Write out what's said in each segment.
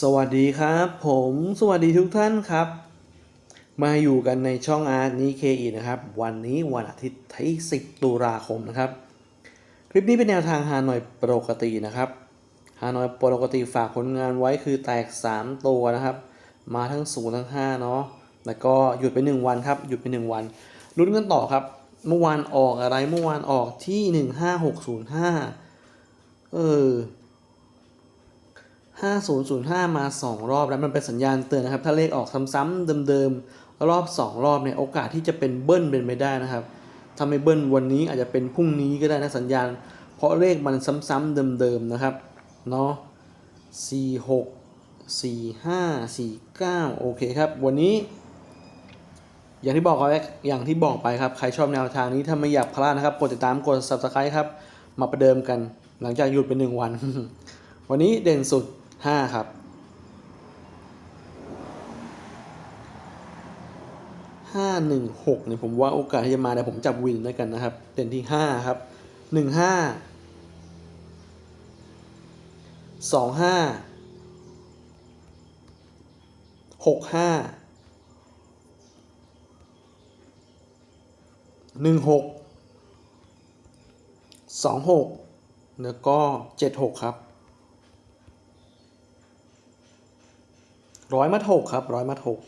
สวัสดีครับ ผมสวัสดีทุกท่านครับ มาอยู่กันในช่องอาร์ตนี้เคอีนะครับ วันนี้วันอาทิตย์ที่ 10 ตุลาคมนะครับ คลิปนี้เป็นแนวทางฮานอยปกตินะครับฮานอยปกติฝากผลงานไว้คือแตก 3 ตัวนะครับ มาทั้ง 0 ทั้ง 5 เนาะแล้วก็หยุดไป 1 วันครับ หยุดไป 1 วันลุ้นกันต่อครับ เมื่อวานออกอะไรเมื่อวานออกที่ 15605 เออ 5005 มา 2 รอบแล้วมันเป็นสัญญาณเตือนนะครับ ถ้าเลขออกซ้ำๆเดิมๆ รอบ 2 รอบเนี่ยโอกาสที่จะเป็นเบิ้ลเป็นไปได้นะครับถ้าไม่เบิ้ลวันนี้อาจจะเป็นพรุ่งนี้ก็ได้นะสัญญาณ เพราะเลขมันซ้ำๆเดิมๆนะครับเนาะ46 45 49 โอเคครับ วันนี้ อย่างที่บอกไปอย่างที่บอกไปครับ ใครชอบแนวทางนี้ถ้าไม่อยากพลาดนะครับ กดติดตามกด subscribe ครับ มาประเดิมกันหลังจากหยุดไปหนึ่งวัน วันนี้เด่นสุด ห้าครับห้าหนึ่งหกเนี่ยผมว่าโอกาสที่จะมาแต่ผมจับวินแล้วกันนะครับเต็นที่ห้าครับหนึ่งห้าสองห้าหกห้าหนึ่งหกสองหกแล้วก็เจ็ดหกครับ ร้อยมัดหกครับร้อยมัดหก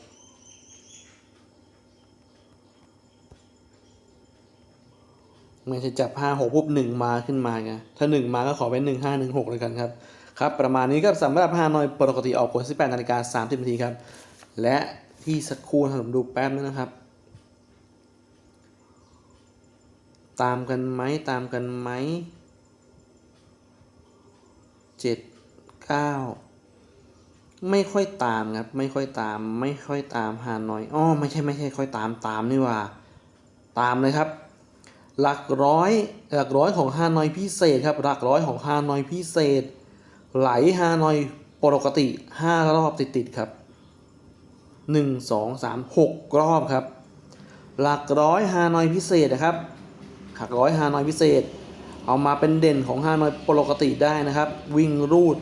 ไม่ใช่จับห้าหกปุ๊บหนึ่งมาขึ้นมาไงถ้าหนึ่งมาก็ขอเป็นหนึ่งห้าหนึ่งหกเลยกันครับครับประมาณนี้ก็สำหรับฮานอยปกติออกผล 18นาฬิกา30นาทีครับ และที่สักครู่ผมดูแป๊บนึงนะครับ ตามกันไหมตามกันไหมเจ็ดเก้า ไม่ค่อยตามครับ ไม่ค่อยตาม ไม่ค่อยตามฮานอยอ้อไม่ใช่ไม่ใช่ค่อยตามตามนี่ว่า ตามเลยครับ หลักร้อยหลักร้อยของฮานอยพิเศษครับ หลักร้อยของฮานอยพิเศษ ไหลฮานอยปกติห้ารอบติดติดๆครับหนึ่งสองสามหกรอบครับ หลักร้อยฮานอยพิเศษนะครับ หลักร้อยฮานอยพิเศษ เอามาเป็นเด่นของฮานอยปกติได้นะครับ วิ่งรูด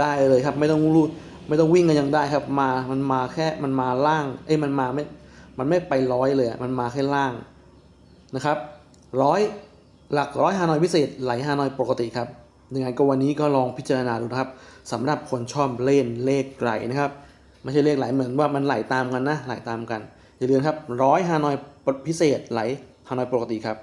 ได้เลยครับ ไม่ต้องรูด ไม่ต้องวิ่งกันยังได้ครับ มามันมาแค่มันมาล่าง เอ้ยมันมาไม่ มันไม่ไปร้อยเลยมันมาแค่ล่างนะครับร้อยหลักร้อยฮานอยพิเศษไหลฮานอยปกติครับยังไงก็วันนี้ก็ลองพิจารณาดูนะครับสำหรับคนชอบเล่นเลขไหลนะครับไม่ใช่เลขไหลเหมือนว่ามันไหลตามกันนะไหลตามกันอย่าลืมครับร้อยฮานอยพิเศษไหลฮานอยปกติครับ